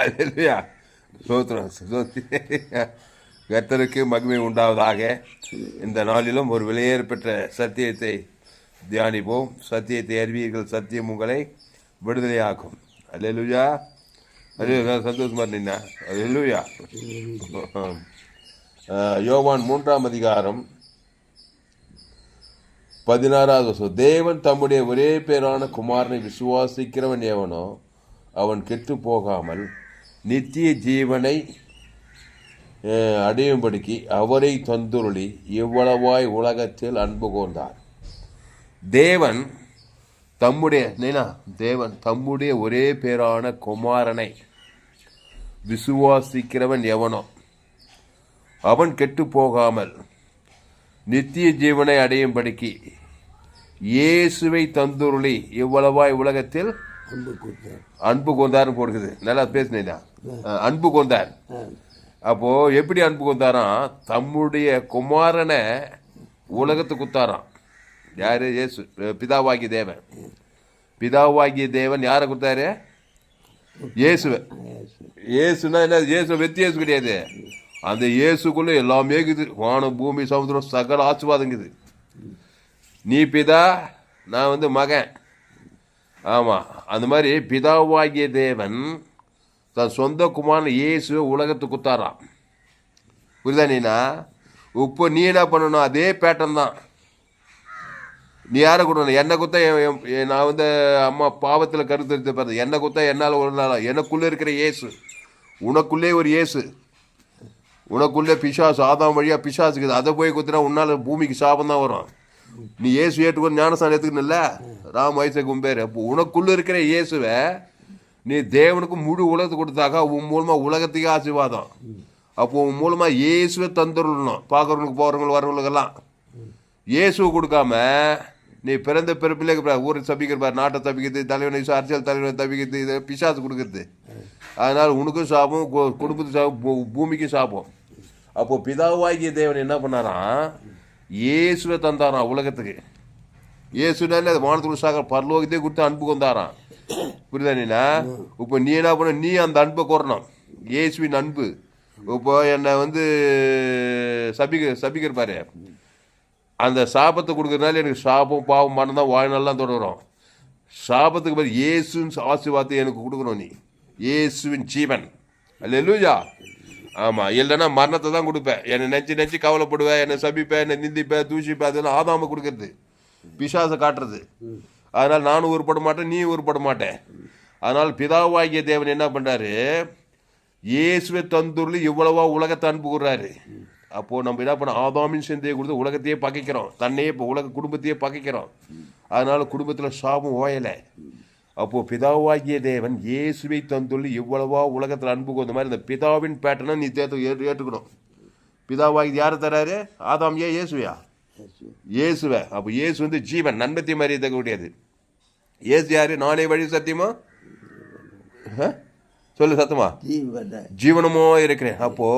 அல்லேலூயா ஸ்தோத்திரம் கர்த்தருக்கு மகிமை உண்டாவதாக. இந்த நாளிலும் ஒரு வெளியேறப்பெற்ற சத்தியத்தை தியானிப்போம். சத்தியத்தை அறிவீர்கள் சத்தியம் உங்களை விடுதலையாக்கும். அல்லேலூயா அல்லேலூயா சந்தோஷமா இருந்தீங்கன்னா யோவான் மூன்றாம் அதிகாரம் பதினாறாவது வருஷம் தேவன் தம்முடைய ஒரே பேரான குமாரனை விசுவாசிக்கிறவன் எவனோ அவன் கெட்டு போகாமல் நித்திய ஜீவனை அடையும்படிக்கு அவரை தந்துருளி இவ்வளவாய் உலகத்தில் அன்பு கூர்ந்தார் தேவன் தம்முடைய நினா தேவன் தம்முடைய ஒரே பேரான குமாரனை விசுவாசிக்கிறவன் எவனோ அவன் கெட்டு போகாமல் நித்திய ஜீவனை அடையும்படிக்கு இயேசுவை தந்துருளி இவ்வளவாய் உலகத்தில் அன்பு கொண்டார்னு போடுக்குது. நல்லா பேசுனீங்க அன்பு கொண்டார் அப்போ எப்படி அன்பு கொண்டாராம் தம்முடைய குமாரனை உலகத்துக்கு குத்தாராம். யாரு? இயேசு. பிதாவாகிய தேவன். பிதாவாகிய தேவன் யாரை கொடுத்தாரு இயேசுவை. இயேசுனா என்ன? இயேசு வெத்தி இயேசு கிடையாது. அந்த இயேசுக்குள்ள எல்லாமே இருக்குது. வானம் பூமி சமுத்திரம் சகல ஆசீர்வாதங்குது நீ பிதா நான் வந்து மகன். ஆமாம் அந்த மாதிரி பிதாவாகிய தேவன் தன் சொந்த குமாரன் இயேசுவை உலகத்துக்கு குத்தாராம். புரியுதா நீனா? இப்போ நீ என்ன பண்ணணும்? அதே பேட்டன் தான். நீ யாரை கொடுக்கணும் என்னை குத்தா என்- நான் வந்து அம்மா பாவத்தில் கருத்து எடுத்து பார்த்தேன் என்னை குத்தா என்னால் ஒரு நாள்? எனக்குள்ளே இருக்கிற இயேசு. உனக்குள்ளே ஒரு இயேசு. உனக்குள்ளே பிசாசு ஆதாம் வழியாக பிசாசுக்குது அதை போய் குத்தினா உன்னால் பூமிக்கு சாபம் தான் வரும். நீ இயேசு ஏற்றுக்கொண்டு ஞானஸ்தானம் எடுத்துக்கணும்ல ராம் வயசை கும்பேர். அப்போ உனக்குள்ளே இருக்கிற இயேசுவை நீ தேவனுக்கு முழு உலகத்தை கொடுத்தாக்கா உன் மூலமாக உலகத்துக்கே ஆசீர்வாதம். அப்போ உன் மூலமாக இயேசுவை தந்துடணும். பார்க்குறவங்களுக்கு போகிறவங்களுக்கு வரவங்களுக்கெல்லாம். இயேசுவை கொடுக்காம நீ பிறந்த பிறப்பிலே ஊரை தப்பிக்கிற நாட்டை தப்பிக்கிறது தலைவனை அரசியல் தலைவனை தப்பிக்கிறது இது பிசாசு கொடுக்குறது. அதனால் உனக்கும் சாபம் குடும்பத்துக்கு சாபம் பூமிக்கும் சாபம். அப்போது பிதாவாகிய தேவன் என்ன பண்ணாரான் இயேசுவை தந்தாராம் உலகத்துக்கு. இயேசுனாலே அது வானத்துக்கு சாகர் பரலோகத்தையே கொடுத்து அன்பு கொண்டாராம். புரியுதா நீனா? இப்போ நீ என்ன பண்ண நீ அந்த அன்பை கோரணும். இயேசுவின் அன்பு. இப்போ என்னை வந்து சபிக்க சபிக்கிற பாரு. அந்த சாபத்தை கொடுக்குறதுனால எனக்கு சாபம் பாவம் மனம் தான் வாழ்நாள்லாம் தொடரும். சாபத்துக்கு பதில் இயேசுன்னு ஆசீர்வாதத்தை எனக்கு கொடுக்கணும் நீ. இயேசுவின் ஜீவன். லூஜா ஆமாம் இல்லைன்னா மரணத்தை தான் கொடுப்பேன். என்னை நினச்சி நினச்சி கவலைப்படுவேன் என்னை சபிப்பேன் என்னை நிந்திப்பேன் தூஷிப்பேன் அதெல்லாம் ஆதாம கொடுக்கறது. பிசாசை காட்டுறது. அதனால் நானும் உருப்பட மாட்டேன் நீ உருப்பட மாட்டேன். அதனால் பிதாவாகிய தேவன் என்ன பண்ணுறாரு இயேசுவை தந்துருளி இவ்வளவா உலகத்தை அனுப்புகிறாரு அப்போது நம்ம என்ன பண்ண ஆதாமின் சிந்தையை கொடுத்து உலகத்தையே பகைக்கிறோம் தன்னையே இப்போ உலக குடும்பத்தையே பகைக்கிறோம் அதனால் குடும்பத்தில் சாபம் ஓயலை. அப்போது பிதாவாகிய தேவன் இயேசுவை தந்துள்ளி இவ்வளவா உலகத்தில் அன்பு கூர்ந்த மாதிரி இந்த பிதாவின் பேட்டனை நீ தேர்த்து ஏற்று ஏற்றுக்கணும். பிதாவாகி யாரை தராரு? ஆதாம் ஏன் இயேசுவையா? இயேசுவை. அப்போ இயேசு வந்து ஜீவன் நன்மத்தை மாதிரி தகக்கூடியது இயேசு யாரு? நானே வழி சத்தியமா? சொல்லு சத்தமா? ஜீவன. ஜீவனமோ இருக்கிறேன். அப்போ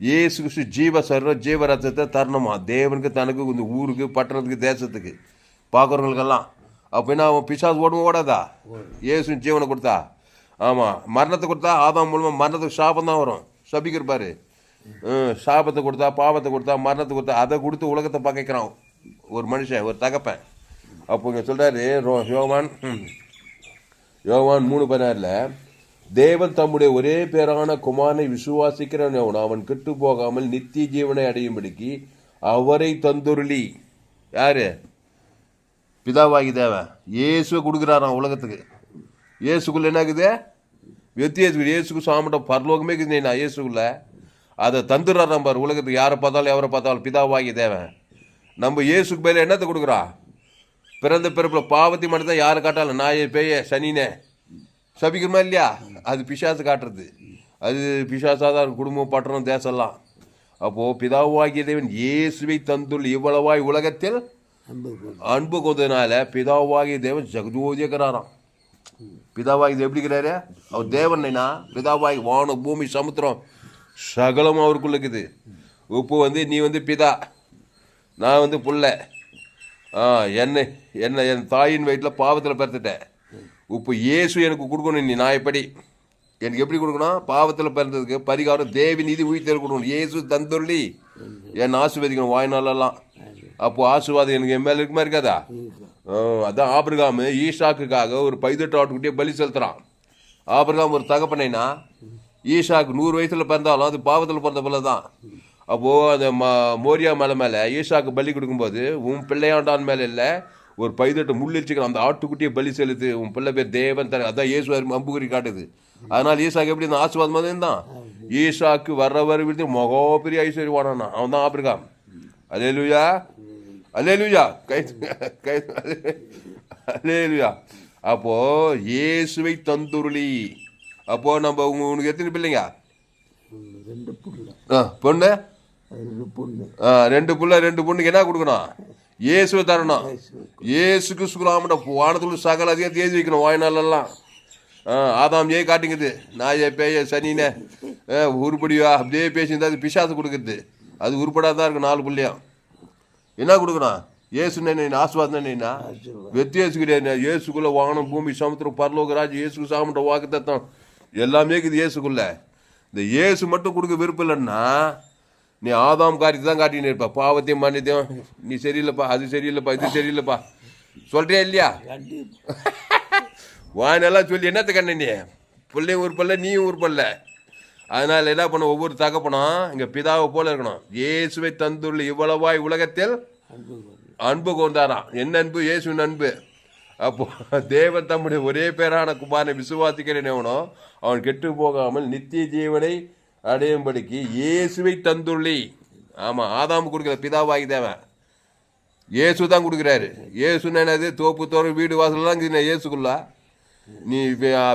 இயேசு கிறிஸ்து ஜீவ சர்வ ஜீவ ரத்தத்தை தரணுமா? தேவனுக்கு தனக்கு இந்த ஊருக்கு பட்டணத்துக்கு தேசத்துக்கு. பார்க்குறவங்களுக்கெல்லாம். அப்போ என்ன அவன் பிசாசு ஓடுமா ஓடாதா? இயேசு ஜீவனை கொடுத்தா? ஆமாம் மரணத்தை கொடுத்தா ஆதாம் மூலமாக மரணத்துக்கு சாபம் தான் வரும். சபிக்கிருப்பாரு சாபத்தை கொடுத்தா பாவத்தை கொடுத்தா மரணத்தை கொடுத்தா அதை கொடுத்து உலகத்தை பகைக்கிறான். ஒரு மனுஷன் ஒரு தகப்பன். அப்போ இங்கே சொல்கிறாரு ரோ யோவான் யோவான் மூணு பதினாறுல தேவன் தம்முடைய ஒரே பேரான குமாரனை விசுவாசிக்கிறவன் எவனோ அவன் கெட்டு போகாமல் நித்திய ஜீவனை அடையும்படிக்கு அவரை தந்துருளி. யாரு? பிதாவாகி தேவன். இயேசுவை கொடுக்குறாராம் உலகத்துக்கு. இயேசுக்குள்ளே என்ன இருக்குது? வெத்தியேசு இயேசுக்கு சாமிட்டம் பரலோகமே இருக்குது. நான் இயேசுக்குள்ள அதை தந்துடுறாராம் பார். உலகத்துக்கு யாரை பார்த்தாலும் எவரை பார்த்தாலும் பிதாவாகி தேவன். நம்ம இயேசுக்கு பேர் என்னத்தை கொடுக்குறா? பிறந்த பிறப்பில் பாவத்தை மட்டும் தான் யாரை காட்டாலும் நாயை பேய சனினே. சபிக்கிறமா இல்லையா? அது பிசாசு காட்டுறது. அது பிசாசாக தான் குடும்பம் பட்டணம் தேசம்லாம். அப்போது பிதாவாகிய தேவன் இயேசுவை தந்துள்ள இவ்வளவாய் உலகத்தில் அன்பு கொண்டதுனால பிதாவாகிய தேவன் ஜெகஜோதியக்கிறாராம் பிதாவாகி எப்படி இருக்கிறாரு அவர் தேவனைனா பிதாவாகி வானம் பூமி சமுத்திரம் சகலம் அவருக்குள்ள இருக்குது. இப்போ வந்து நீ வந்து பிதா நான் வந்து புள்ள. என்னை என்னை என் தாயின் வயிற்றில் பாவத்தில் பிறத்துட்டேன் இப்போ இயேசு எனக்கு கொடுக்கணும் நீ நான் எப்படி? எனக்கு எப்படி கொடுக்கணும்? பாவத்தில் பிறந்ததுக்கு பரிகாரம் தேவி நீதி உயிர்த்தல் கொடுக்கணும். இயேசு தந்தொல்லி. என் ஆசீர்வதிக்கணும் வாய்நாளெல்லாம் அப்போ ஆசீர்வாதம் எனக்கு என் மேலே இருக்குமா இருக்காதா? அதான் ஆபிரகாம் ஈஷாக்குக்காக ஒரு பைதட்டு ஆட்டுக்குட்டியே பலி செலுத்துறான். ஆபிரகாம் ஒரு தகப்பனைனா ஈஷாக்கு நூறு வயசுல பிறந்தாலும் அது பாவத்தில் பிறந்த பிள்ளை தான் அப்போது அந்த ம மோரியா மலை மேலே ஈஷாக்கு பலி கொடுக்கும்போது உன் பிள்ளையாண்டான் மேலே இல்லை ஒரு பைதட்டு முள்ளிச்சுக்கிற அந்த ஆட்டுக்குட்டியை பலி செலுத்து உன் பிள்ளை பேர் தேவன் தர அதான் இயேசுவார் அம்புகுறி காட்டுது. அதனால் ஈஷாக்கு எப்படி இந்த ஆசீர்வாதமாக இருந்தான். ஈஷாக்கு வர்ற வர விடுத்து மகா பெரிய ஐஸ்வர்யவானானா அவன் தான் ஆபிரகாம். அலேலுயா அலேலுயா கை கை அலேலுயா அப்போ இயேசுவை தந்துருளி. அப்போ நம்ம உனக்கு எத்தனை பிள்ளைங்க? ரெண்டு ஆ, பொண்ணு? ரெண்டு பொண்ணு ஆ, ரெண்டு புள்ள ரெண்டு பொண்ணுக்கு என்ன கொடுக்கணும்? இயேசுவை தரணும். இயேசு கிறிஸ்துக்குலாமட்ட வானத்துல சகல அதிகம் தேதி வைக்கணும் வாய்நாளெல்லாம் ஆ ஆதாம் ஏ காட்டுங்குது? நாய பேய சனினே உருப்படியா அப்படியே பேசியிருந்தா அது பிசாசு கொடுக்குறது அது உருப்படாதான் தான் இருக்கும் நாலு புள்ளையும். என்ன கொடுக்கணும்? ஏசு நீ ஆசுவாதம் நீனா? வெத்தியேசு கிடையாது இயேசுக்குள்ள வானம் பூமி சமுத்திரம் பரலோகராஜ் இயேசுக்கு சாமன்ற வாக்கு தத்தம் எல்லாமே இருக்குது இயேசுக்குள்ள. இந்த இயேசு மட்டும் கொடுக்க விருப்பம் இல்லைன்னா நீ ஆதாம் காரியத்தை தான் காட்டின்னு இருப்ப. பாவத்தையும் மன்னித்தையும் நீ சரியில்லைப்பா அது சரியில்லைப்பா இது சரியில்லைப்பா. சொல்றியா இல்லையா? வானெல்லாம் சொல்லி என்னத்த கண்ண நீ? பிள்ளையும் உருப்பல்ல நீயும் உருப்பல்ல அதனால என்ன பண்ணும்? ஒவ்வொரு தகப்பனும் இங்கே பிதாவை போல இருக்கணும். இயேசுவை தந்துள்ள இவ்வளவாய் உலகத்தில் அன்பு கொண்டாராம் என்ன அன்பு இயேசுவின் அன்பு. அப்போ தேவன் தம்முடைய ஒரே பேரான குமாரனை விசுவாசிக்கிறேன் எவனோ அவன் கெட்டு போகாமல் நித்திய ஜீவனை அடையும்படிக்கு இயேசுவை தந்துள்ளி. ஆமாம் ஆதாம் கொடுக்குற பிதாவாகி தேவன். இயேசு தான் கொடுக்குறாரு. இயேசுன்னு என்னது? தோப்பு தோறு வீடு வாசல்லாம் இருக்குது இயேசுக்குள்ள. நீ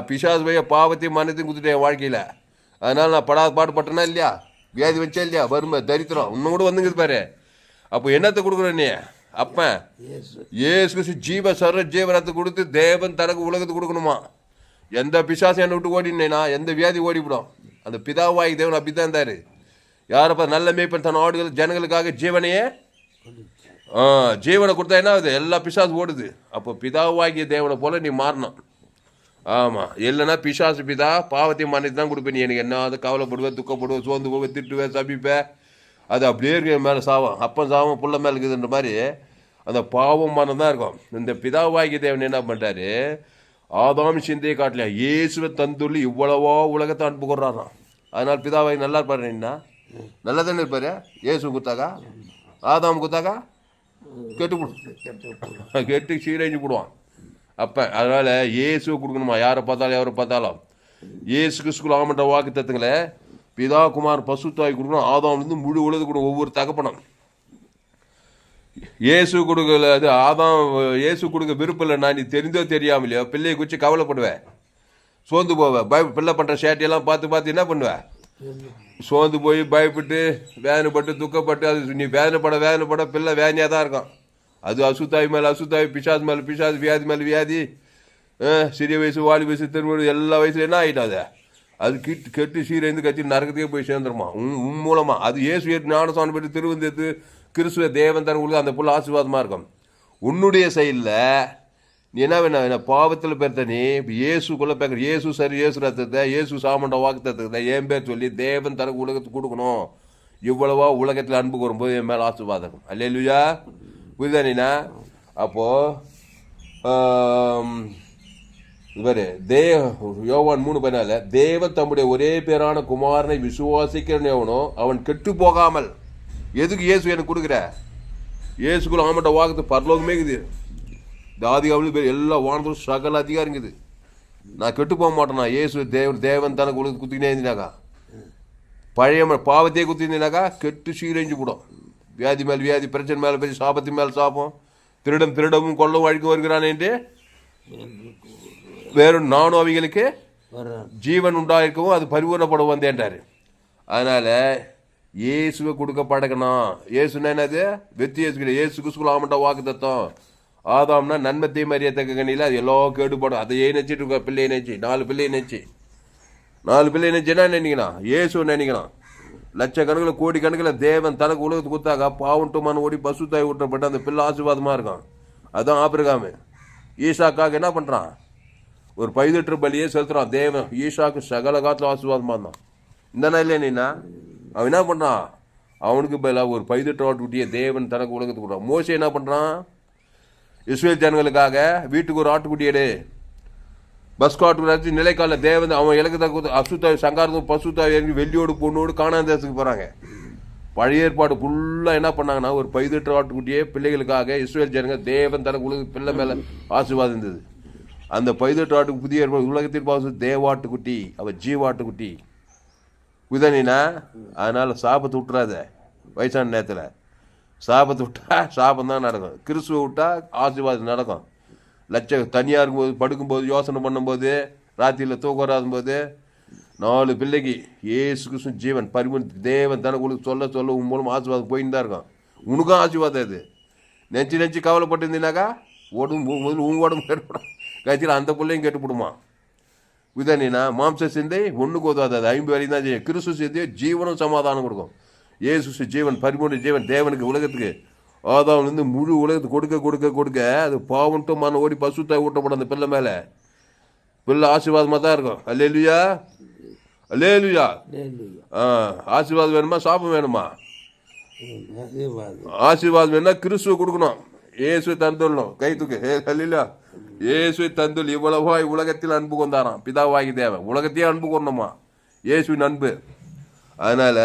பிசாசு பைய பாவத்தையும் மனத்தையும் கொடுத்துட்டேன் என் வாழ்க்கையில். அதனால நான் படாத பாடு பட்டனா இல்லையா? வியாதி வச்சா இல்லையா? வறுமை தரித்திரம். இன்னும் கூட வந்துங்குது பாரு. அப்போ என்னத்தை கொடுக்குற நீ? இயேசு கிறிஸ்து ஜீவ சர்வ ஜீவனத்தை கொடுத்து தேவன் தனக்கு உலகத்துக்கு கொடுக்கணுமா? எந்த பிசாசம் என்னை விட்டு ஓடினேனா? எந்த வியாதி ஓடிவிடும் அந்த பிதாவாகி தேவன் அப்படித்தான் இருந்தாரு. யாரப்பா நல்ல மேய்ப்பன் தன் ஆடுகள் ஜனங்களுக்காக ஜீவனையே ஆ ஜீவனை கொடுத்தா என்ன ஆகுது? எல்லா பிசாசு ஓடுது. அப்போ பிதாவாகிய தேவனை போல நீ மாறணும். ஆமாம் இல்லைன்னா பிசாசு பிதா பாவத்தை மன்னித்து தான் கொடுப்பேன். நீ எனக்கு என்ன அது கவலைப்படுவேன் துக்கப்படுவேன் சோர்ந்து போவேன் திட்டுவேன் சபிப்பேன் அது அப்படியே இருக்கு மேலே சாவம் அப்பன் சாவம் புள்ள மேலே இருக்குதுன்ற மாதிரி அந்த பாவம் மனம் தான் இருக்கும். இந்த பிதாவாகிய தேவன் என்ன பண்ணுறாரு ஆதாம் சிந்தையை காட்டலையா இயேசுவை தந்துள்ளி இவ்வளவோ உலகத்தை அனுப்பு கொடுறாராம் அதனால் பிதாவாகி நல்லா இருப்பாரு என்ன நல்லா தானே இருப்பார்? இயேசு குத்தாக்கா ஆதாம் குத்தாக்கா கெட்டு கெட்டு சீரழிஞ்சு போடுவான். அப்போ அதனால் இயேசுவை கொடுக்கணுமா? யாரை பார்த்தாலும் யாரை பார்த்தாலும். இயேசு கிறிஸ்துக்குள் ஆமன்ற வாக்கு தத்துங்களே பிதா குமார் பசுத்தாய் கொடுக்கணும். ஆதாம்லேருந்து முழு உலக கொடுக்கும் ஒவ்வொரு தகப்பனம். இயேசு கொடுக்கல அது ஆதாம் இயேசு கொடுக்க விருப்பம் இல்லை நான் நீ தெரிந்தோ தெரியாமலையோ பிள்ளையை குறித்து கவலைப்படுவேன் சோர்ந்து போவேன் பய பிள்ளை பண்ணுற சேட்டையெல்லாம் பார்த்து பார்த்து என்ன பண்ணுவேன் சோர்ந்து போய் பயப்பட்டு வேதனைப்பட்டு துக்கப்பட்டு அது நீ வேதனைப்பட வேதனைப்பட பிள்ளை வேதனையாக தான் இருக்கும் அது அசுத்தாய் மேலே அசுத்தாய் பிசாஸ் மேலே பிசாஸ் வியாதி மேலே வியாதி சிறிய வயசு வாலி வயசு திருமணம் எல்லா வயசுல என்ன ஆகிடும் அது கிட்டு கெட்டு சீரேந்து கத்தி நரகத்துக்கே போய் சேர்ந்துருமா உன் உன் மூலமாக அது இயேசு ஏற்று ஞானசாமி பெற்று திருவந்தேத்து கிறிஸ்துவ தேவன் தரங்களுக்கு அந்த புள்ள ஆசீர்வாதமாக இருக்கும் உன்னுடைய செயலில் நீ என்ன வேணா என்ன பாவத்தில் பெருத்த நீ இப்போ இயேசுக்குள்ள பேக்கிற இயேசு சரி இயேசு ரத்தத்தை இயேசு சாமண்ட வாக்கு தத்துவத்தை என் பேர் சொல்லி தேவன் தர உலகத்துக்கு கொடுக்கணும் இவ்வளவா உலகத்தில் அன்பு வரும்போது என் மேலே ஆசீர்வாதம் அல்லையா புரியுதா நீனா அப்போது இவர் தே யோவான் மூணு பதினால தேவன் தம்முடைய ஒரே பேரான குமாரனை விசுவாசிக்கிறவன் எவனோ அவன் கெட்டு போகாமல். எதுக்கு இயேசு எனக்கு கொடுக்குற? இயேசுக்குள்ள ஆமட்ட வாக்குறது பரலோகமே இருக்குது. தாதிகாவிலும் பேர் எல்லா வானத்தும் சகல அதிகாரம் இருக்குது. நான் கெட்டு போக மாட்டேனா? இயேசு தேவன் தேவன் தனக்கு உலகத்து குத்தினே இருந்தினாக்கா? பழைய பாவத்தையே குத்திருந்தீனாக்கா கெட்டு சீரழிஞ்சு போடும். வியாதி மேல் வியாதி பிரச்சனை மேலே பிரச்சனை சாபத்தின் மேல் சாபம். திருடம் திருடமும் கொள்ளவும் அழிக்கும் வருகிறானேன்ட்டு வேறும் நானும் அவைகளுக்கு ஜீவன் உண்டாயிருக்கவும் அது பரிபூர்ணப்பட வந்தேன்றாரு அதனால் இயேசுவை கொடுக்க பழகணும். இயேசுனா என்னது? வெத்தி இயேசு கிடையாது இயேசு குசுக்குள்ள ஆமட்டா வாக்கு தத்தம் ஆதாம்னா நன்மத்தை மரியத்தக்க கண்ணியில் அது எல்லாம் கேடுபடும். அதையே நினச்சிட்டு இருக்க பிள்ளையை நினச்சி நாலு பிள்ளையை நினச்சி. நாலு பிள்ளையை நினச்சி என்ன நினைக்கலாம்? இயேசு நினைக்கலாம். லட்சக்கணக்கில் கோடி கணக்கில் தேவன் தனக்கு உலகத்துக்கு கொடுத்தாக்கா பாவன்ட்டு மன ஓடி பசு தாய் ஊட்டப்பட்டு அந்த பிள்ளை ஆசீர்வாதமாக இருக்கும் அதுதான் ஆபிரகாமு. ஈஷாக்காக என்ன பண்ணுறான் ஒரு பதினெட்டு பலியே செலுத்துறான். தேவன் ஈஷாக்கு சகல காலத்தில் ஆசீர்வாதமாக இருந்தான். இந்த இல்லையா நீனா அவன் என்ன பண்ணுறான் அவனுக்கு பதிலாக ஒரு பதினெட்டு ஆட்டுக்குட்டியை தேவன் தனக்கு உலகத்துக்கு கொடுறான் மோசே என்ன பண்ணுறான் இஸ்ரேல் ஜனங்களுக்காக வீட்டுக்கு ஒரு ஆட்டுக்குட்டி எடு. பஸ் காட்டு நிலைக்கால தேவன் அவன் இலக்கு தக்க அசுத்த சங்காரத்தும் பசுத்தா இறங்கி வெள்ளியோடு பொண்ணோடு காணாந்தேசத்துக்கு போகிறாங்க பழைய ஏற்பாடு ஃபுல்லாக என்ன பண்ணாங்கன்னா ஒரு பதினெட்டு ஆட்டுக்குட்டியே பிள்ளைகளுக்காக இஸ்ரேல் ஜனங்க தேவன் தனக்கு உலக பிள்ளை மேலே ஆசீர்வாதம் இருந்தது. அந்த பதினெட்டு ஆட்டுக்கு புதிய ஏற்பாடு உலகத்தின் பாசு தேவாட்டுக்குட்டி அவள் ஜீவாட்டுக்குட்டி. குதனினா அதனால் சாபத்தை விட்டுறாத வயசான நேரத்தில். சாபத்தை விட்டா சாபம் தான் நடக்கும். கிறிஸ்துவை விட்டா ஆசீர்வாதம் நடக்கும். லட்ச தனியாக இருக்கும்போது படுக்கும்போது யோசனை பண்ணும்போது ராத்திரியில் தூக்கம் வராதும்போது போது நாலு பிள்ளைக்கு ஏசு கிருஷ்ணன் ஜீவன் பரிமணி தேவன் தனக்குள்ள சொல்ல சொல்ல உன் மூலம் ஆசீர்வாதம் போயின்னு தான் இருக்கும். உனக்கும் ஆசீர்வாதம் அது. நெஞ்சு நெஞ்சு கவலைப்பட்டிருந்தீனாக்கா? உடம்பு முதல்ல உன் உடம்பு கேட்டுப்படும் கட்சியில் அந்த பிள்ளையும் கேட்டுப்படுமா விதனினா மாம்ச சிந்தை ஒன்றுக்கு உதவாது அது ஐம்பது வரையும் தான் செய்யும். கிறிஸ்து சிந்தையோ ஜீவனும் சமாதானம் கொடுக்கும். ஏசு ஜீவன் பரிபூர்ண ஜீவன் தேவனுக்கு உலகத்துக்கு. ஆதாம்லேருந்து முழு உலகத்துக்கு கொடுக்க கொடுக்க கொடுக்க அது பாவன்ட்டும் மன ஓடி பசுத்தாய் ஊட்டப்படும் அந்த பிள்ளை மேலே. பிள்ளை ஆசீர்வாதமாக தான் இருக்கும். அல்லேலுயா? அல்லேலுயா? லேலுயா ஆ ஆசீர்வாதம் வேணுமா சாபம் வேணுமா? ஆசீர்வாதம். ஆசீர்வாதம் வேணா கிறிஸ்துவ கொடுக்கணும். இயேசு தந்துடணும் கை தூக்கு. ஏ அல்லா இயேசு தந்துள் இவ்வளவாய் உலகத்தில் அன்பு கொண்டாராம். பிதாவாகி தேவன். உலகத்தையே அன்பு கொண்டோமா? இயேசுவின் அன்பு. அதனால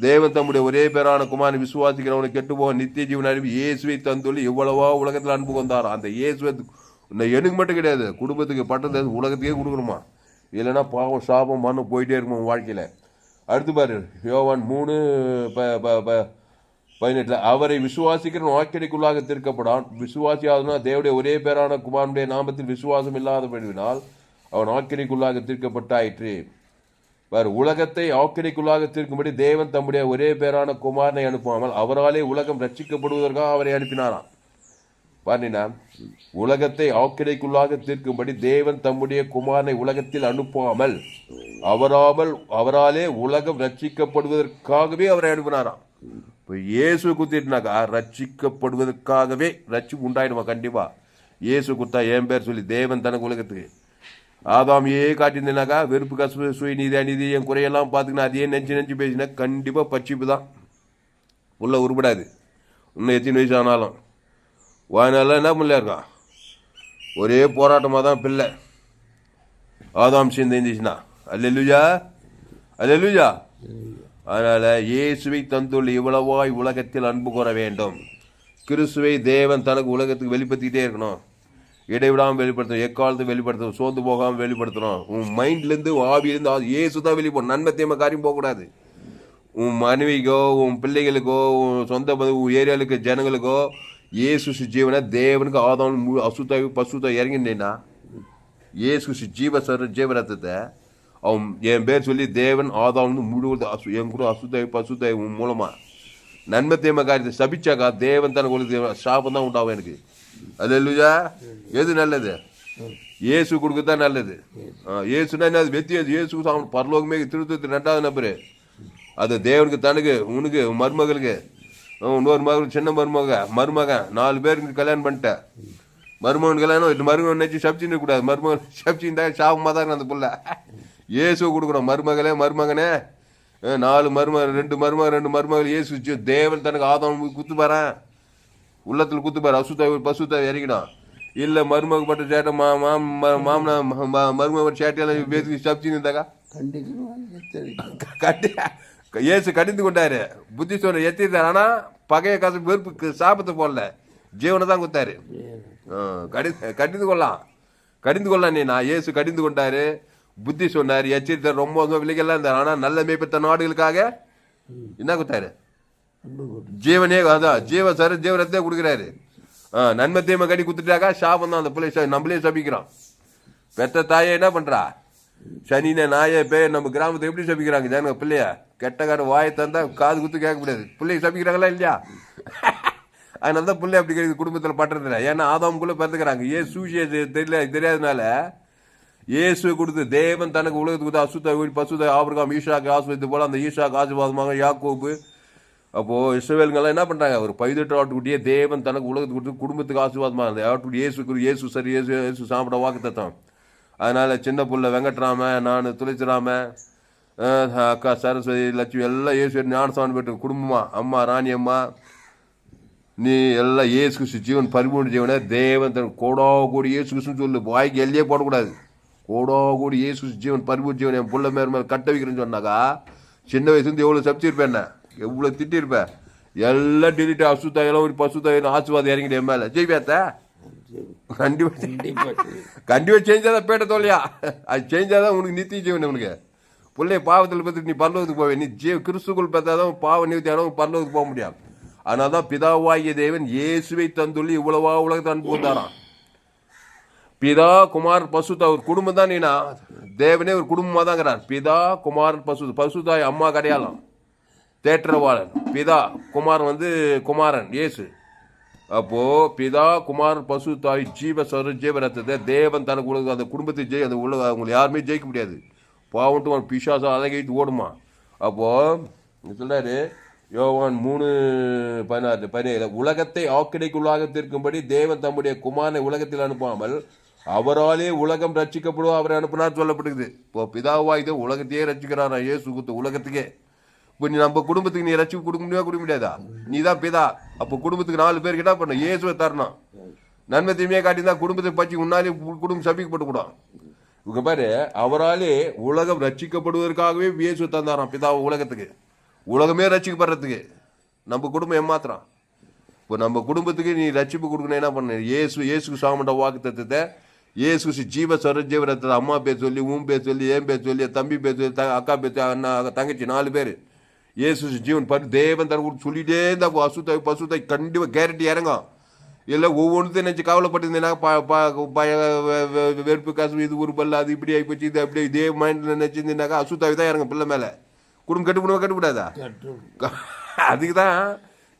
தேவன் தம்முடைய ஒரே பேரான குமாரி விசுவாசிக்கிறவனை கெட்டு போக நித்திய ஜீவன் அறிவு இயேசுவை தந்துள் இவ்வளவா உலகத்தில் அன்பு வந்தார் அந்த இயேசுவை எனக்கு மட்டும் கிடையாது குடும்பத்துக்கு பட்டது உலகத்துக்கே கொடுக்கணுமா? இல்லைன்னா பாவம் சாபம் மண்ணு போயிட்டே இருக்கும் வாழ்க்கையில்? அடுத்து பாரு யோவான் மூணு ப ப- ப- பதினெட்டில் அவரை விசுவாசிக்கிற வாக்கியடைக்குள்ளாக தீர்க்கப்படான். விசுவாசியாதுனா தேவடைய ஒரே பேரான குமாரனுடைய நாமத்தில் விசுவாசம் இல்லாத இல்லாதபடினால் அவன் ஆக்கிரைக்குள்ளாக தீர்க்கப்பட்டாயிற்று. பாரு உலகத்தை ஆக்கிரிக்குள்ளாக தீர்க்கும்படி தேவன் தம்முடைய ஒரே பேரான குமாரனை அனுப்பாமல் அவராலே உலகம் ரட்சிக்கப்படுவதற்காக அவரை அனுப்பினாராம். பாருனா உலகத்தை ஆக்கிரைக்குள்ளாக தீர்க்கும்படி தேவன் தம்முடைய குமாரனை உலகத்தில் அனுப்பாமல் அவராமல் அவராலே உலகம் ரட்சிக்கப்படுவதற்காகவே அவரை அனுப்பினாராம். இப்போ இயேசு குத்திட்டுனாக்கா ரட்சிக்கப்படுவதற்காகவே ரட்சி உண்டாயிடுமா? கண்டிப்பா. இயேசு குத்தா என் பேர் சொல்லி தேவன் தனக்கு உலகத்துக்கு ஆதாமியே காட்டியிருந்தேனாக்கா வெறுப்பு கசப்பு சுயநீதி அநீதி என் குறையெல்லாம் பார்த்துக்கினா அதையே நெஞ்சு நெஞ்சு பேசினா கண்டிப்பாக பச்சிப்பு தான். உள்ளே உருப்படாது. இன்னும் எத்தனை வயசு ஆனாலும். வாயினால என்ன பண்ணல இருக்கான் ஒரே போராட்டமாக தான் பிள்ளை. ஆதாம் சேர்ந்து இருந்துச்சுன்னா அல்லெல்லுஜா அல்லெல்லுஜா அதனால் இயேசுவை தந்துள்ள இவ்வளவாய் உலகத்தில் அன்பு கூற வேண்டும். கிறிஸ்துவை தேவன் தனக்கு உலகத்துக்கு வெளிப்படுத்திக்கிட்டே இருக்கணும். இடைவிடாமல் வெளிப்படுத்தணும் எக்காலத்தை வெளிப்படுத்தணும் சோர்ந்து போகாமல் வெளிப்படுத்தணும் உன் மைண்ட்லேருந்து ஆவியிலேருந்து ஆ- இயேசு தான் வெளிப்படும் நன்மை தீமை காரியம் போகக்கூடாது. உன் மனைவிக்கோ உன் பிள்ளைகளுக்கோ உன் சொந்த உன் ஏரியாவுக்கு ஜனங்களுக்கோ ஏசு ஜீவனை தேவனுக்கு ஆதாம் முழு அசுத்தாய் பசுத்தாய் இறங்கினேன்னா இயேசு ஜீவ சர ஜீவரத்தத்தை அவன் என் பேர் சொல்லி தேவன் ஆதாம்னு முழுவது அசு என் கூட அசுத்தாய் பசுத்தாய் உன் மூலமாக நன்மை தீமை காரியத்தை சபிச்சாக்கா தேவன் தனக்கு ஒரு சாபம் தான் உண்டாகும் எனக்கு. அது எது நல்லது? இயேசு கொடுக்கத்தான் நல்லது. ஆ, இயேசுனா என்ன? வெத்தி அது இயேசு சாமி பரலோகமே திருத்தத்து ரெண்டாவது நபர். அது தேவனுக்கு தனக்கு உனக்கு மருமகளுக்கு. இன்னொரு மகள் சின்ன மருமக மருமகன் நாலு பேருக்கு கல்யாணம் பண்ணிட்டேன் மருமகன் கல்யாணம் இது மருமகன் நினச்சி சப்ச்சின்னு கூடாது மருமகன் சப்ச்சின்னு தான் சாபமாக தான் அந்த பிள்ளை. இயேசு கொடுக்குறோம் மருமகளே மருமகனே. நாலு மருமக ரெண்டு மருமக ரெண்டு மருமகள் இயேசு தேவன் தனக்கு ஆதம் குத்து பாறேன் உள்ளத்தில் குத்துப்பார் அசுத்தாவி பசுத்தாவி பசுத்தாய் இறங்கிடும் இல்லை மருமகப்பட்ட சேட்டை மா மாம் மாமனா ம- மருமகப்பட்ட சேட்டையெல்லாம் பேசி சப்ச்சின்னு இருந்தாக்கா? கட்டி ஏசு கடிந்து கொண்டாரு. புத்தி சொல்ல எத்திருந்தார். ஆனால் பகைய காசு வெறுப்பு சாபத்தை போடல. ஜீவனை தான் குத்தாரு கடி கடிந்து கொள்ளலாம் கடிந்து கொள்ளலாம் நீ. நான் ஏசு கடிந்து கொண்டாரு. புத்தி சொன்னார் எச்சரித்தார் ரொம்ப ரொம்ப விலைகள்லாம் இருந்தார். ஆனால் நல்ல மேய்ப்பத்த நாடுகளுக்காக என்ன குத்தாரு ஜீவனே அதான் ஜீவ சர ஜீவரத்தே கொடுக்குறாரு. ஆ, நன்மை தீமை கட்டி குத்துட்டாக்கா சாபம் தான் அந்த பிள்ளை நம்மளே சபிக்கிறான் பெத்த தாயே என்ன பண்றா? சனின நாயே பே நம்ம கிராமத்தை எப்படி சபிக்கிறாங்க ஜனங்க பிள்ளைய? கெட்டக்கார வாயை தந்தா காது குத்து கேட்க முடியாது. பிள்ளைய சபிக்கிறாங்களா இல்லையா? அதனால தான் பிள்ளை அப்படி கிடைக்குது குடும்பத்தில் இல்லை ஏன்னா ஆதாமுக்குள்ளே பிறந்துக்கிறாங்க. ஏ சூசிய தெரியல தெரியாதனால இயேசு கொடுத்து தேவன் தனக்கு உலகத்துக்கு கொடுத்த அசுத்த வீடு பசுத ஆபிரகாம் ஈஷாக்கு ஆசிரியத்து போல அந்த ஈஷாக்கு ஆசிர்வாதமாக யாக்கோப்பு அப்போது இஸ்ரவேலுங்கெல்லாம் என்ன பண்ணுறாங்க ஒரு பதினெட்டு ஆட்டுக்குட்டியே தேவன் தனக்கு உலகத்துக்கு கொடுத்து குடும்பத்துக்கு ஆசீர்வாதமாக இருந்தது ஆட்டுக்குட்டி இயேசு குரு- இயேசு சரி இயேசு ஏசு சாப்பிட வாக்கு தத்தம் அதனால் சின்ன புள்ள வெங்கட்ராம நான் துளைச்சிராம அக்கா சரஸ்வதி லட்சுமி எல்லாம் ஏசு ஞானசாமி பெற்று குடும்பமா அம்மா ராணி அம்மா. நீ எல்லாம் ஏசு கிறிஸ்து ஜீவன் பரிபூர்ண ஜீவனை தேவன் தன் கோடா கோடி ஏசு கிறிஸ்துன்னு சொல்லு. வாய்க்கு எல்லையே போடக்கூடாது. கோடா கோடி ஏசு கிறிஸ்து ஜீவன் பரிபூர்ண ஜீவன் என் புள்ள மேல் மேலே கட்ட வைக்கிறேன்னு சொன்னாக்கா சின்ன வயசுலேருந்து எவ்வளோ சப்திருப்பேன் என்ன? எவ்வளோ திட்டிருப்பேன் எல்லாம் டெலிட்டு அசுத்தாயெல்லாம் ஒரு பசுத்தாயிரம் ஆசுவாதம் இறங்கிட்டு என் மேலே. ஜெய்வியாத்த கண்டிப்பாக கண்டிப்பாக கண்டிப்பாக செஞ்சாதான் பேட்ட தோல்லையா அது செஞ்சாதான் உனக்கு நித்திய ஜீவன் உனக்கு பிள்ளைய பாவத்தில் பார்த்து நீ பரலோகத்துக்கு போவே. நீ ஜீவ கிறிஸ்துக்குள் பார்த்தாதான் பாவ நிவத்தியாலும் பரலோகத்துக்கு போக முடியாது அதனால தான் பிதாவாகிய தேவன் இயேசுவை தந்துள்ளி இவ்வளவா உலகத்தை அனுப்பி வந்தாராம் பிதா குமார் பசுதா ஒரு குடும்பம் தான் நீனா? தேவனே ஒரு குடும்பமாக தாங்கிறார் பிதா குமார் பசு பசுதாய் அம்மா கடையாளம். தேற்றவாளன். பிதா குமார் வந்து குமாரன் இயேசு. அப்போது பிதா குமார் பசு தாய் ஜீவ சரு ஜீவரத்தத்தை தேவன் தனக்கு உலக அந்த குடும்பத்தை ஜெய் அந்த உலக அவங்களை யாருமே ஜெயிக்க முடியாது. பாவன்ட்டு அவன் பிசாசம் அழகிட்டு ஓடுமா. அப்போது இங்க யோவான் மூணு பதினாறு பதினேழு உலகத்தை ஆக்கிடைக்குள்ளாக தீர்க்கும்படி தேவன் தம்முடைய குமாரனை உலகத்தில் அனுப்பாமல் அவராலே உலகம் ரட்சிக்கப்படும் அவரை அனுப்பினார் சொல்லப்படுகிறது. இப்போ பிதாவாய் உலகத்தையே ரசிக்கிறாரா ஏசு குத்து உலகத்துக்கே? இப்போ நீ நம்ம குடும்பத்துக்கு நீ ரட்சிப்பு கொடுக்க முடியுமா கொடுக்க முடியாதா? நீ தான் பிதா. அப்போ குடும்பத்துக்கு நாலு பேருக்கு என்ன பண்ண. இயேசுவை தரணும். நன்மை தீமையை காட்டியிருந்தா குடும்பத்தை பற்றி உன்னாலே குடும்பம் சபிக்கப்பட்டு கூடும் இவங்க பாரு அவராலே உலகம் ரட்சிக்கப்படுவதற்காகவே இயேசு தந்தாராம் பிதா உலகத்துக்கு. உலகமே ரட்சிக்கப்படுறதுக்கு. நம்ம குடும்பம் ஏமாத்துறான். இப்போ நம்ம குடும்பத்துக்கு நீ ரட்சிப்பு கொடுக்கணும் என்ன பண்ண? இயேசு இயேசுக்கு சாமண்ட வாக்கு தத்துவத்தை ஏசு ஜீவ சரஜீவரத்தை அம்மா பேர் சொல்லி உன் பேர் சொல்லி ஏன் பேர் சொல்லி தம்பி பேர் சொல்லி த- அக்கா பேர் அண்ணா தங்கச்சி நாலு பேர். இயேசு ஜீவன் பரி தேவன் தர சொல்லிட்டே இருந்தா அசுத்தாய் பசுத்தாய் கண்டிப்பாக கேரண்டி இறங்கும் இல்லை ஒவ்வொன்றுத்தையும் நினச்சி கவலைப்பட்டிருந்தேன்னா வெறுப்பு காசு இது ஒரு பல்ல அது இப்படி ஆகிப்போச்சு இது அப்படியே இதே மைண்டில் நினச்சிருந்தீங்கன்னாக்கா அசுத்தாவி தான் இறங்கும் பிள்ளை மேலே. குடும்பம் கட்டுப்படுமா கட்டுப்படாதா அதுக்கு தான்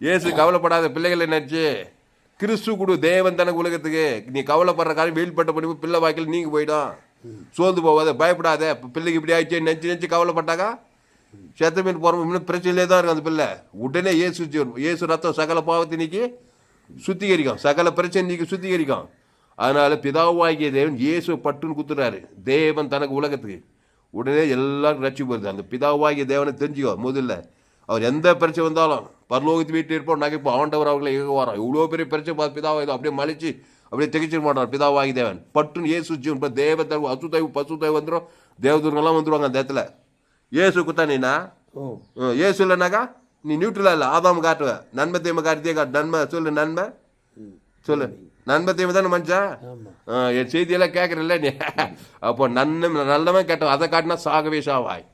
இயேசு கவலைப்படாத பிள்ளைகளை நினச்சி கிறிஸ்து கொடு தேவன் தனக்கு உலகத்துக்கு நீ கவலைப்படுற காரியம் வெயில்பட்ட பண்ணி பிள்ளை வாய்க்கில் நீங்க போயிடும். சோர்ந்து போகாத பயப்படாத பிள்ளைக்கு இப்படி ஆயிடுச்சு நெஞ்சு நெஞ்சு கவலைப்பட்டாக்கா செத்த மீன் போகிறோம் இன்னும் பிரச்சனையிலே தான் இருக்கும் அந்த பிள்ளை. உடனே ஏசு ஏசு ரத்தம் சகல பாவத்தை நீக்கி சுத்திகரிக்கும். சகல பிரச்சனை நீக்கி சுத்திகரிக்கும். அதனால பிதாவாகிய தேவன் இயேசு பட்டுன்னு குத்துறாரு. தேவன் தனக்கு உலகத்துக்கு. உடனே எல்லாரும் ரட்சி போயிருது. அந்த பிதாவாகிய தேவனை தெரிஞ்சுக்கோ முதல்ல. அவர் எந்த பிரச்சனை வந்தாலும் பரலோகத்து வீட்டில் இருப்போம் நகைப்போம் ஆண்டவர் அவர்களை இயக்க வரோம் இவ்வளோ பெரிய பிரச்சனை பார்த்து பிதாவாக அப்படியே மலிச்சு அப்படியே திகச்சிட மாட்டார் பிதாவாகி தேவன். பட்டுன்னு ஏசு ஜீவன் இப்போ தேவ தர்வு அசுத்தாய் வந்துடும் தேவதூர்கள்லாம் வந்துடுவாங்க அந்த இடத்துல. இயேசு குத்தானீனா ஓ ம், ஏசு இல்லைனாக்கா நீ நியூட்ரலா இல்லை ஆதாம் காட்டுவ நன்மை தீமை காட்டியே காட்டு நன்மை சொல்லு நன்மை சொல்லு நன்மை தீமை தானே மனுஷன் என் செய்தியெல்லாம் கேட்குறல்ல நீ அப்போ நன்மை நல்லவன் கேட்டவன் அதை காட்டினா சாகவே சாவாய்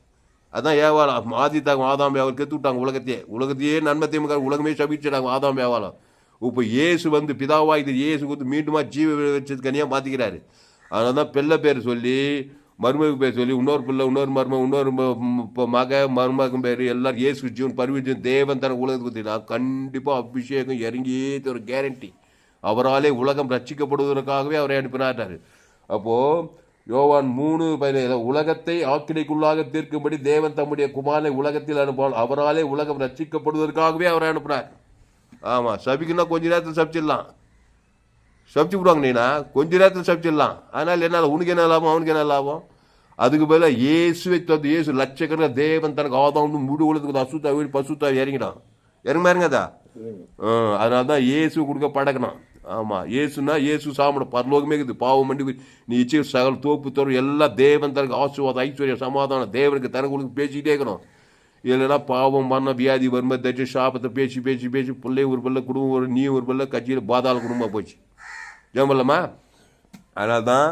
அதான் ஏவாளம் ஆதி தாங்க ஆதாம் ஏவாள் கெத்து விட்டாங்க உலகத்தையே உலகத்தையே நன்மை தீமை உலகமே சபிச்சிட்டாங்க ஆதாம் ஏவாளம் இப்போ இயேசு வந்து பிதாவா இது இயேசு வந்து மீண்டுமா ஜீவ வச்சது கனியாக மாற்றிக்கிறாரு அதனால தான் பிள்ளை பேர் சொல்லி மருமகு பேர் சொல்லி இன்னொரு பிள்ளை இன்னொரு மருமக இன்னொரு ம- மக மருமகன் பேர் எல்லாரும் ஏசு ஜீவன் பரிவிஜன் தேவன் தர உலகத்துக்கு கொடுத்தீங்கன்னா கண்டிப்பாக அபிஷேகம் இறங்கியே ஒரு கேரண்டி அவராலே உலகம் ரட்சிக்கப்படுவதற்காகவே அவரை அனுப்பினாட்டார் அப்போது யோவான் மூணு பதினேழு உலகத்தை ஆக்கினைக்குள்ளாக தீர்க்கும்படி தேவன் தம்முடைய குமாரனை உலகத்தில் அனுப்பால் அவராலே உலகம் ரட்சிக்கப்படுவதற்காகவே அவரை அனுப்பினார். ஆமாம் சபிக்குன்னா கொஞ்ச நேரத்தில் சபிச்சிடலாம். சபிச்சு விடுவாங்க நீனா? கொஞ்ச நேரத்தில் சபிச்சிடலாம் அதனால் என்ன உனக்கு என்ன லாபம்? அவனுக்கு என்ன லாபம்? அதுக்கு பதிலாக இயேசுவை தந்து இயேசு லட்சக்கணக்கான தேவன் தனக்கு ஆதாம் முழு உலகத்துக்கு அசுத்தா வீடு பசுத்தா இறங்கிடும் இறங்க இறங்காதா? ஆ, அதனால தான் இயேசு கொடுக்க பழக்கணும் ஆமாம் இயேசுனா இயேசு சாமட பரலோகமே இருக்குது. பாவம் பண்ணி நீ இச்சு சகல் தோப்பு தோறும் எல்லாம் தேவன் தனக்கு ஆசுவாதம் ஐஸ்வர்யம் சமாதானம் தேவனுக்கு தனக்கு கொடுத்து பேசிக்கிட்டே இருக்கணும். இல்லைன்னா பாவம் மரண வியாதி வறுமை தச்சு சாபத்தை பேசி பேசி பேசி பிள்ளை ஒரு பிள்ளை குடும்பம் ஒரு நீ ஒரு பிள்ளை கட்சியில் பாதாள குடும்பமாக போச்சு. ஜெபல்லம்மா அதனால தான்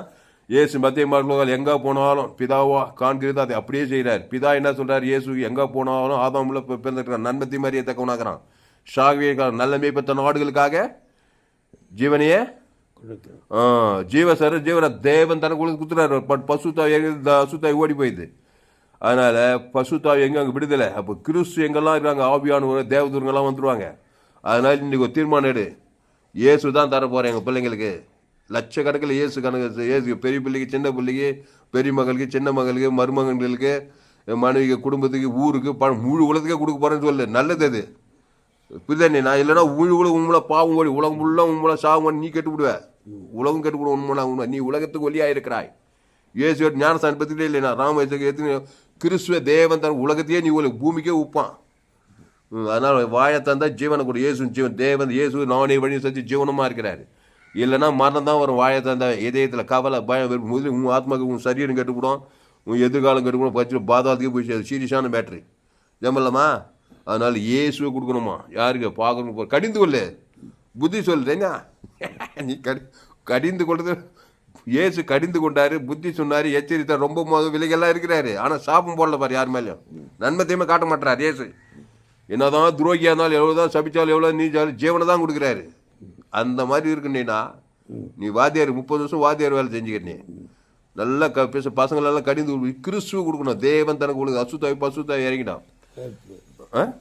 இயேசு மத்திய மகள் எங்கே போனாலும் பிதாவா காண்கிறது அதை அப்படியே செய்கிறார். பிதா என்ன சொல்றார்? இயேசு எங்கே போனாலும் ஆதாமுல பிறந்திருக்கான் நன்மத்தி மாதிரியே தக்கவனாகிறான். ஷாகவே நல்ல மேய்ப்பத்த நாடுகளுக்காக ஜீவனையே கொடுக்குறோம் ஆ, ஜீவ சர ஜீவன தேவன் தனக்கு கொடுத்து குத்துறாரு பட் பசுத்தாய் எங்க அசுத்தாய் ஓடி போயிடுது அதனால பசுத்தாய் எங்க அங்கே விடுதலை? அப்போ கிறிஸ்து எங்கெல்லாம் இருக்காங்க? ஆவியானவர் தேவதூருங்கெல்லாம் வந்துருவாங்க. அதனால இன்னைக்கு ஒரு தீர்மானம் எடு. இயேசு தான் தர போகிறேன் எங்கள் பிள்ளைங்களுக்கு. லட்சக்கணக்கில் இயேசு கணக்கு இயேசு பெரிய பிள்ளைக்கு சின்ன பிள்ளைக்கு பெரிய மகளுக்கு சின்ன மகளுக்கு மருமகன்களுக்கு மனைவிக்கு குடும்பத்துக்கு ஊருக்கு பணம் முழு உலகத்துக்கே கொடுக்க போகிறேன்னு சொல்லு. நல்லது அது. புரியுதா நான் இல்லைனா முழு உலகம் உண்மையில பாவம் ஓடி உலகம் ஃபுல்லாக உண்மையில சாவம் நீ கெட்டு விடுவ உலகம் கெட்டு விடுவோம் உண்மையில உண்மை நீ உலகத்துக்கு ஒளியாக இருக்கிறாய். இயேசு ஞானஸ்தானம் பற்றிட்டே நான் ராமேசுக்கு எத்தனை கிறிஸ்துவ தேவன் தன் உலகத்தையே நீ உலக பூமிக்கே உப்பான். அதனால் வாயை தந்தா ஜீவனை இயேசு ஜீவன் தேவன் இயேசு நானே வழி செஞ்சு ஜீவனமாக இருக்கிறாரு. இல்லைன்னா மரணம் தான் வரும். வாயை இதயத்தில் கவலை பயம் முதலில் உன் ஆத்மாக்கு உன் சரீரம் கெட்டுப்படும். உன் எதிர்காலம் கெட்டுப்படும். பச்சு பாதாளத்துக்கு போய் சீரியஸான பேட்டரி ஜம்மல்லம்மா அதனால் இயேசுவை கொடுக்கணுமா? யாருக்கு? பார்க்கணும். கடிந்து கொள்ளு. புத்தி சொல்லுறேங்க நீ கடி கடிந்து கொள்றது. இயேசு கடிந்து கொண்டாரு. புத்தி சொன்னார். எச்சரித்தார் ரொம்ப மோத விலைகள்லாம் இருக்கிறாரு. ஆனால் சாபம் போடல பாரு யார் மேலேயும். நன்மை தீமை காட்ட மாட்டார் இயேசு. என்னதான் துரோகியா இருந்தாலும் எவ்வளோதான் சபிச்சாலும் எவ்வளோ நீ ஜீவனை தான் கொடுக்குறாரு. அந்த மாதிரி இருக்குன்னா நீ வாத்தியார் முப்பது வருஷம் வாத்தியார் வேலை செஞ்சுக்கிற நீ. நல்லா க பேச பசங்களெல்லாம் கடிந்து கொடு. கிறிஸ்துவ கொடுக்கணும். தேவன் தனக்கு கொடுக்குது. அசுத்தாய் பசுத்தாய் இறங்கிட்டான். ஆ.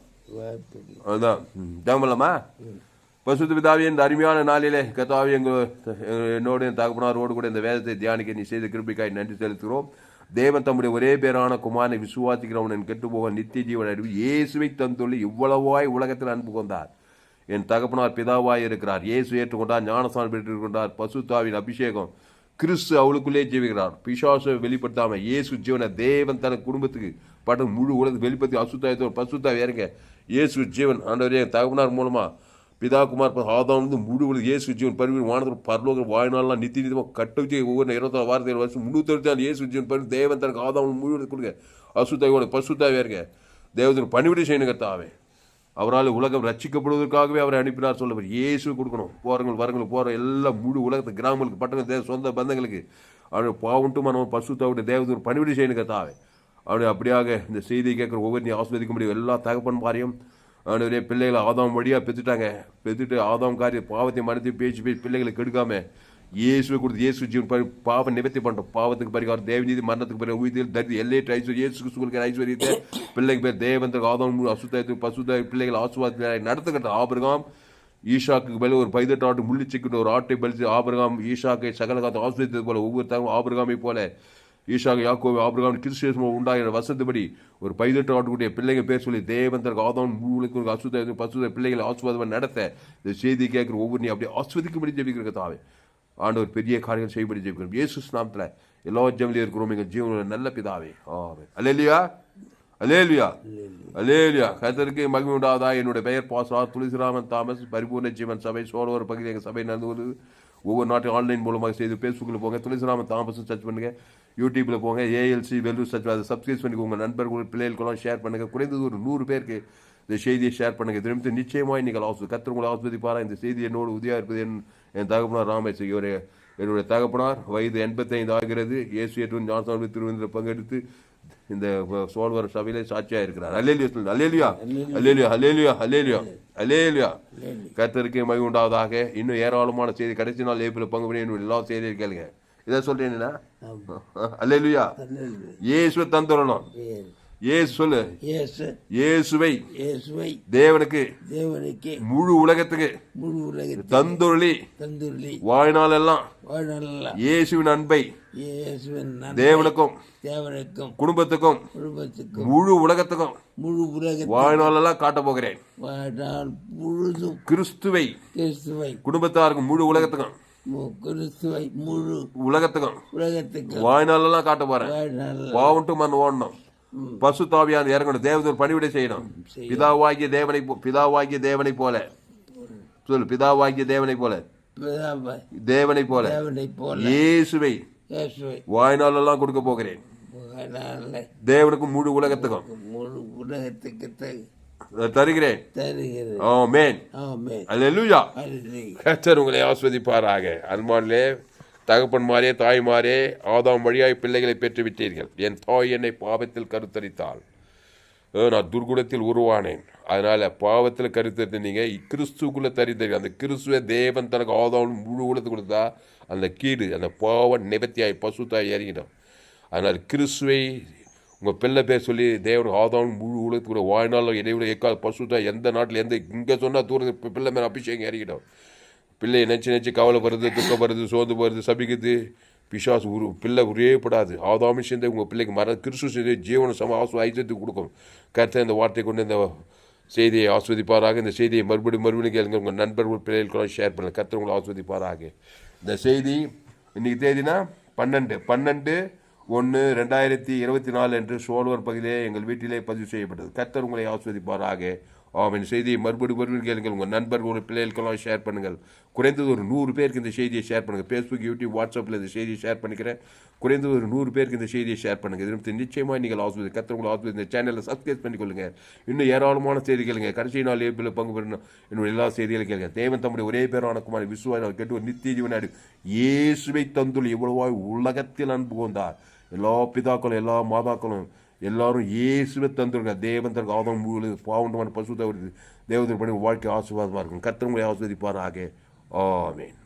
அதுதான் ஜாமல்லம்மா பசுத்த பிதாவே இந்த அருமையான நாளிலே கத்தாவே எங்கள் என்னோடு என் தகப்பனாரோடு கூட இந்த வேதத்தை தியானிக்க நீ செய்த கிருபிக்காய் நன்றி செலுத்துகிறோம். தேவன் தம்முடைய ஒரே பேரான குமாரனை விசுவாசிக்கிறவன் கெட்டு போக நித்திய ஜீவன் அறிவு இயேசுவை தந்துள்ளி இவ்வளவாய் உலகத்தில் அன்பு கொண்டார். என் தகப்பனார் பிதாவாய் இருக்கிறார். இயேசு ஏற்றுக்கொண்டார் ஞானசான் பெற்றுக்கொண்டார் பசுத்தாவின் அபிஷேகம். கிறிஸ்து அவளுக்குள்ளே ஜீவிக்கிறார் பிசாசை வெளிப்படுத்தாமல் இயேசு ஜீவனை தேவன் தன குடும்பத்துக்கு படம் முழு உலகத்துக்கு வெளிப்படுத்தி அசுத்தாயத்தோடு பசுத்தாவி இறங்க இயேசு ஜீவன் ஆண்டவரே என் தகப்பனார் மூலமா பிதா குமார் ஆதாம்லேருந்து வந்து முழு உலக இயேசு ஜீவன் பரிவு வானத்தில் பரலோக வாழ்நாள்லாம் நித்தி நிதமாக கட்ட வச்சு ஒவ்வொரு இருபத்தாறு வாரத்தில் வருஷம் முந்நூற்றி நாள் இயேசு ஜீவன் பரிவு தேவன் தனக்கு ஆதாம் முழு கொடுங்க. அசுத்தாயோட பசுத்தாவே இருக்க தேவத்தின் பணிவிடை செய்யணும் அவரால் உலகம் ரட்சிக்கப்படுவதற்காகவே அவரை அனுப்பினார் சொல்ல இயேசு கொடுக்கணும். போகிறவங்க வரவங்க போகிற எல்லாம் முழு உலகத்து கிராமங்களுக்கு பட்டண சொந்த பந்தங்களுக்கு. அவருடைய பாவன்ட்டு மனம் பசுத்தாவுடைய தேவதூர் பணிவிடை செய்யணும் கர்த்தாவே. அவருடைய அப்படியாக இந்த செய்தியை கேட்குற ஒவ்வொரு நீ ஆஸ்வதிக்க முடியும். எல்லா தகப்பன் ஆண்டவரே பிள்ளைகளை ஆதாம் வழியாக பெற்றுட்டாங்க. பெற்றுட்டு ஆதாம் காரிய பாவத்தை மனத்தை பேச்சு பேசி பிள்ளைகளை கெடுக்காம இயேசுவை கொடுத்து இயேசு ஜீவன் பாவ நிவர்த்தி பண்ணுறோம் பாவத்துக்கு பரிகாரம் தேவநீதி மரணத்துக்கு பரிகாரம் உயிர் தரிதி எல்லையற்ற ஐஸ்வர்யம் இயேசு கிறிஸ்துவுக்கு ஐஸ்வர்யத்தை பிள்ளைக்கு பேர் தேவந்தருக்கு ஆதாம் அசுத்தாயத்துக்கு பசுத்தாய் பிள்ளைகள் ஆசுவாதத்தை நடத்துக்கிட்ட ஆபிரகாம். ஈஷாக்கு பலி ஒரு பதினெட்டு ஆட்டு முள்ளி சிக்கிட்டு ஒரு ஆட்டை பலித்து ஆபிரகாம் ஈஷாக்கை சகல காத்து ஆசிரியத்தது போல ஒவ்வொரு தகவல் ஆபிரகாமை போல ஈஷாக யாக்கோவை ஆபிரகாம் உண்டா உண்டாகிற வசந்தபடி ஒரு பதினெட்டு ஆட்டுக்குடைய பிள்ளைங்க பேர் சொல்லி தேவந்தர் ஆதாம் முழுக்க அசுத பசுத பிள்ளைகளை ஆசுவாதமாக நடத்த இந்த செய்தி கேட்குற ஒவ்வொரு நீ அப்படியே ஆஸ்வதிக்கும்படி ஜெபிக்கிற தாவே ஆண்டவர் பெரிய காரியங்கள் செய்யப்படி ஜெபிக்கிறோம். இயேசு நாமத்தில் எல்லா ஜெமிலையும் இருக்கிறோம். எங்கள் ஜீவனில் நல்ல பிதாவே. ஆமே அலேலியா அலேலியா அலேலியா கர்த்தருக்கு மகிமை உண்டாதா என்னுடைய பெயர் பாசா துளசிராமன் தாமஸ். பரிபூர்ண ஜீவன் சபை சோழவர் பகுதி எங்கள் சபை நடந்து ஒவ்வொரு நாட்டும் ஆன்லைன் மூலமாக செய்து ஃபேஸ்புக்கில் போங்க. துளசிராமன் தாமஸ் சர்ச் பண்ணுங்க. யூடியூப்பில் போங்க ஏஎல்சி வெல்லூர் சர்ச் அதை சப்ஸ்கிரைப் பண்ணி உங்கள் நண்பர்கள் பிள்ளைகளுக்கெல்லாம் ஷேர் பண்ணுங்க. குறைந்தது ஒரு நூறு பேருக்கு இந்த செய்தியை ஷேர் பண்ணுங்க. திரும்பி நிச்சயமாய் நீங்கள் ஆசு கத்திர உங்களை ஆஸ்வதிப்பாரா இந்த செய்தி என்னோடு உதவியாக இருப்பது என் என் தகப்பனார் ராமேஸ்வரி இவரே என்னுடைய தகப்பனார். வயது எண்பத்தைந்து ஆகிறது. இயேசு ஏற்று ஞானசாமி திருவந்திர பங்கெடுத்து இந்த சோழவர் சபையிலே சாட்சியா இருக்கிறார். அல்லேலியா சொல்லுங்க. அல்லேலியா? அல்லேலியா. அல்லேலியா அல்லேலியா அல்லேலியா? கர்த்தருக்கு மகிமை உண்டாவதாக. இன்னும் ஏராளமான செய்தி. கடைசி நாள் ஏப்பில் பங்கு பண்ணி என்னுடைய எல்லா செய்தியும் கேளுங்க. இதை சொல்றேன்னா அல்லேலியா. இயேசுவை தந்துடணும். இயேசு. சொல்லு. இயேசு. இயேசுவை. தேவனுக்கு. தேவனுக்கு. முழு உலகத்துக்கு. முழு உலகத்தில் தந்துருளி. தந்துள்ளி வாழ்நாள் எல்லாம் வாழ்நாளெல்லாம். இயேசுவின் அன்பை. தேவனுக்கும். தேவனுக்கும். குடும்பத்துக்கும். குடும்பத்துக்கும். முழு உலகத்துக்கும். முழு உலகத்தில் வாழ்நாளெல்லாம் காட்ட போகிறேன். வாழ்நாள் முழுதும். கிறிஸ்துவை. கிறிஸ்துவை. குடும்பத்தாருக்கும் முழு உலகத்துக்கும். கிறிஸ்துவை முழு உலகத்துக்கும். உலகத்துக்கு வாழ்நாளெல்லாம் காட்ட போறேன். பாவன்ட்டு மண் ஓடணும். பசு தாவியான் இறங்கணும். தேவதூர் பணிவிடை செய்யணும். பிதாவாகிய தேவனை பிதாவாகிய தேவனை போல. சொல்லு பிதாவாகிய தேவனை போல. தேவனை போல. இயேசுவை வாழ்நாளெல்லாம் கொடுக்க போகிறேன். வாழ்நாளை தேவனுக்கும் முழு உலகத்துக்கும். முழு உலகத்துக்கு தருகிறேன். தருகிறது ஆமென். ஆமென். அல்லேலூயா. கர்த்தர் உங்களை ஆஸ்வதிப்பாராக. அன்பானிலே தகப்பன்மாரே தாய்மாரே ஆதாம் வழியாய் பிள்ளைகளை பெற்று விட்டீர்கள் என் தாய் என்னை பாவத்தில் கருத்தரித்தாள். நான் துர்குணத்தில் உருவானேன். அதனால பாவத்தில் கருத்தரித்து நீங்க கிறிஸ்துக்குள்ள தரித்தீர்கள். அந்த கிறிஸ்துவ தேவன் தனக்கு ஆதாம் முழு உலகத்து கொடுத்தா அந்த கீடு அந்த பாவம் நிவர்த்தியாய் பசுத்தாய் இறங்கிடும் அதனால் கிறிஸ்துவை உங்கள் பிள்ளை பேர் சொல்லி தேவன் ஆதாம் முழு உலகத்துக்குள்ள வாழ்நாள் இடைவிட எக்கால் பசுத்தா எந்த நாட்டில் எந்த இங்கே சொன்னால் தூரத்து பிள்ளை மேலே அபிஷேகம் இறங்கிடும். பிள்ளையை நினச்சி நினச்சி கவலை வருது துக்கம் வருது சோர்ந்து வருது சபிக்குது. பிசாசு உரு பிள்ளை உரியப்படாது ஆதாமி சேர்ந்து உங்கள் பிள்ளைக்கு மர கிறிஸ்து சேர்ந்து ஜீவன சம ஆசு ஐக்கியத்துக்கு கொடுக்கும். கருத்தை இந்த வார்த்தையை கொண்டு இந்த செய்தியை ஆஸ்வதிப்பாராக. இந்த செய்தியை மறுபடியும் மறுபடியும் கேளுங்க. உங்கள் நண்பர்கள் பிள்ளைகளுக்கெல்லாம் ஷேர் பண்ணுங்க. கருத்தை உங்களை ஆஸ்வதிப்பாராக. இந்த செய்தி இன்றைக்கி தேதினா பன்னெண்டு. பன்னெண்டு ஒன்று ரெண்டாயிரத்தி இருபத்தி நாலு அன்று சோழவர் பகுதியிலே எங்கள் வீட்டிலே பதிவு செய்யப்பட்டது. கத்தர் உங்களை ஆஸ்வதிப்பாராக ஆமென். செய்தியை மறுபடி மறுபடியும் கேளுங்கள். உங்கள் நண்பர்கள் ஒரு பிள்ளைகளுக்கெல்லாம் ஷேர் பண்ணுங்கள். குறைந்தது ஒரு நூறு பேருக்கு இந்த செய்தியை ஷேர் பண்ணுங்கள். ஃபேஸ்புக் யூடியூப் வாட்ஸ்அப்பில் இந்த செய்தியை ஷேர் பண்ணிக்கிறேன். குறைந்தது ஒரு நூறு பேருக்கு இந்த செய்தியை ஷேர் பண்ணுங்கள். இது நிச்சயமாக நீங்கள் ஆஸ்வதி கர்த்தர் உங்களை ஆஸ்வதி இந்த சேனலை சப்ஸ்கிரைப் பண்ணிக்கொள்ளுங்க இன்னும் ஏராளமான செய்தி கேளுங்க. கடைசி நாள் ஏப்பில் பங்கு பெறணும் என்னுடைய எல்லா செய்திகளும் கேளுங்க. தேவன் தம்முடைய ஒரே பேரான குமாரி விசுவாசம் கேட்டு ஒரு நித்திய ஜீவனாடு இயேசுவை தந்துள் இவ்வளவாய் உலகத்தில் அன்பு கொண்டார். எல்லா பிதாக்களும் எல்லா மாதாக்களும் எல்லாரும் இயேசுவை தந்துருங்க. தேவன் தருக்கு ஆதம் முழு பாவண்டமான பசு தவிர தேவதன் பண்ணி வாழ்க்கை ஆசீர்வாதமாக இருக்கும். கர்த்தர் உங்களை ஆஸ்வதிப்பாராக ஆமென்.